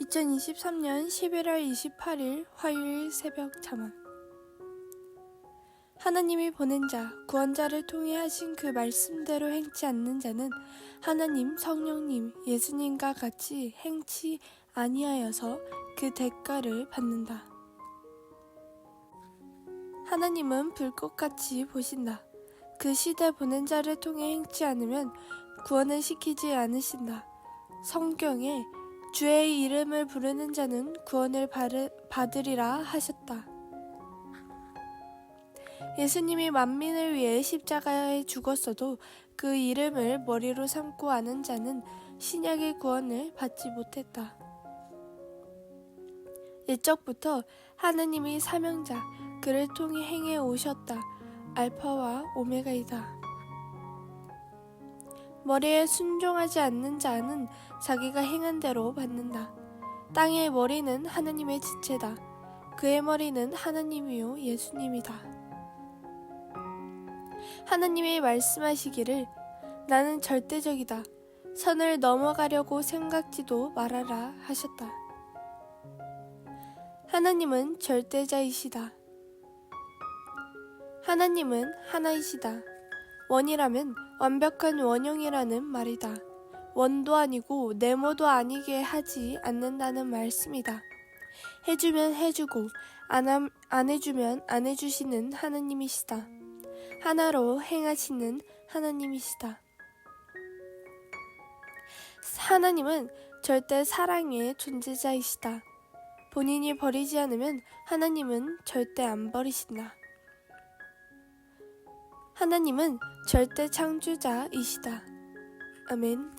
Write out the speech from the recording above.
2023년 11월 28일 화요일 새벽 잠언 하나님이 보낸 자, 구원자를 통해 하신 그 말씀대로 행치 않는 자는 하나님, 성령님, 예수님과 같이 행치 아니하여서 그 대가를 받는다. 하나님은 불꽃같이 보신다. 그 시대 보낸 자를 통해 행치 않으면 구원을 시키지 않으신다. 성경에 주의 이름을 부르는 자는 구원을 받으리라 하셨다. 예수님이 만민을 위해 십자가에 죽었어도 그 이름을 머리로 삼고 아는 자는 신약의 구원을 받지 못했다. 일적부터 하느님이 사명자, 그를 통해 행해 오셨다. 알파와 오메가이다. 머리에 순종하지 않는 자는 자기가 행한 대로 받는다. 땅의 머리는 하나님의 지체다. 그의 머리는 하나님이요 예수님이다. 하나님이 말씀하시기를 나는 절대적이다. 선을 넘어가려고 생각지도 말아라 하셨다. 하나님은 절대자이시다. 하나님은 하나이시다. 원이라면 완벽한 원형이라는 말이다. 원도 아니고 네모도 아니게 하지 않는다는 말씀이다. 해주면 해주고 안, 함- 안 해주면 안 해주시는 하나님이시다. 하나로 행하시는 하나님이시다. 하나님은 절대 사랑의 존재자이시다. 본인이 버리지 않으면 하나님은 절대 안 버리신다. 하나님은 절대 창조자이시다. 아멘.